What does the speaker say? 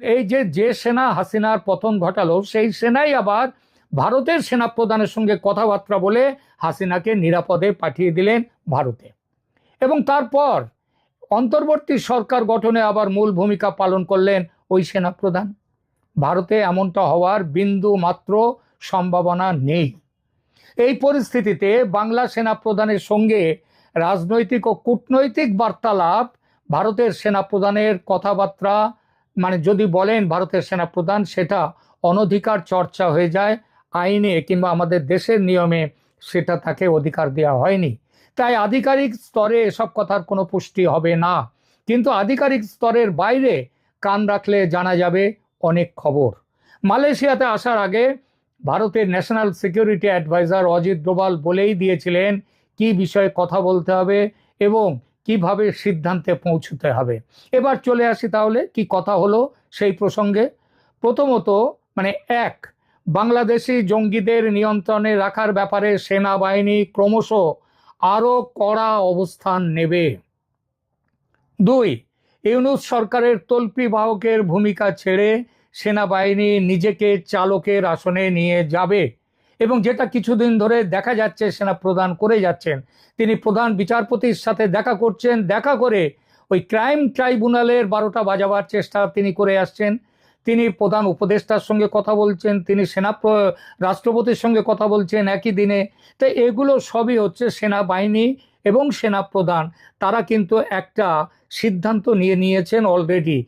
এই যে যে সেনা হাসিনার পতন ঘটালো, সেই সেনাই আবার ভারতের সেনাপ্রধানের সঙ্গে কথাবার্তা বলে হাসিনাকে নিরাপদে পাঠিয়ে দিলেন ভারতে। এবং তারপর অন্তর্বর্তী সরকার গঠনে আবার মূল ভূমিকা পালন করলেন ওই সেনাপ্রধান। ভারতে এমনটা হওয়ার বিন্দু মাত্র সম্ভাবনা নেই। এই পরিস্থিতিতে বাংলা সেনাপ্রধানের সঙ্গে রাজনৈতিক ও কূটনৈতিক বার্তালাপ ভারতের সেনাপ্রধানের কথাবার্তা মানে যদি বলেন ভারতের সেনাপ্রধান, সেটা অনধিকার চর্চা হয়ে যায়, আইনে কিংবা আমাদের দেশের নিয়মে সেটা তাকে অধিকার দেওয়া হয়নি। তাই আধিকারিক স্তরে এসব কথার কোনো পুষ্টি হবে না। কিন্তু আধিকারিক স্তরের বাইরে কান রাখলে জানা যাবে অনেক খবর। মালয়েশিয়াতে আসার আগে ভারতের national security adviser Ajit Doval বলেই দিয়েছিলেন, কি বিষয়ে কথা বলতে হবে এবং কীভাবে সিদ্ধান্তে পৌঁছতে হবে? এবার চলে আসি তাহলে কি কথা হলো সেই প্রসঙ্গে। প্রথমত মানে এক, বাংলাদেশি জঙ্গিদের নিয়ন্ত্রণে রাখার ব্যাপারে সেনাবাহিনী ক্রমশ আরও কড়া অবস্থান নেবে। দুই, ইউনুস সরকারের তল্পি বাহকের ভূমিকা ছেড়ে সেনাবাহিনী নিজেকে চালকের আসনে নিয়ে যাবে। এবং যেটা কিছুদিন ধরে দেখা যাচ্ছে, সেনা প্রদান করে যাচ্ছেন। তিনি প্রধান বিচারপতির সাথে দেখা করছেন। দেখা করে ওই ক্রাইম ট্রাইব্যুনালের বারোটা বাজাবার চেষ্টা তিনি করে আসছেন। তিনি প্রধান উপদেষ্টার সঙ্গে কথা বলছেন, তিনি সেনা রাষ্ট্রপতির সঙ্গে কথা বলছেন একই দিনে। তো এগুলো সবই হচ্ছে সেনাবাহিনী এবং সেনা প্রধান। তারা কিন্তু একটা সিদ্ধান্ত নিয়ে নিয়েছেন অলরেডি।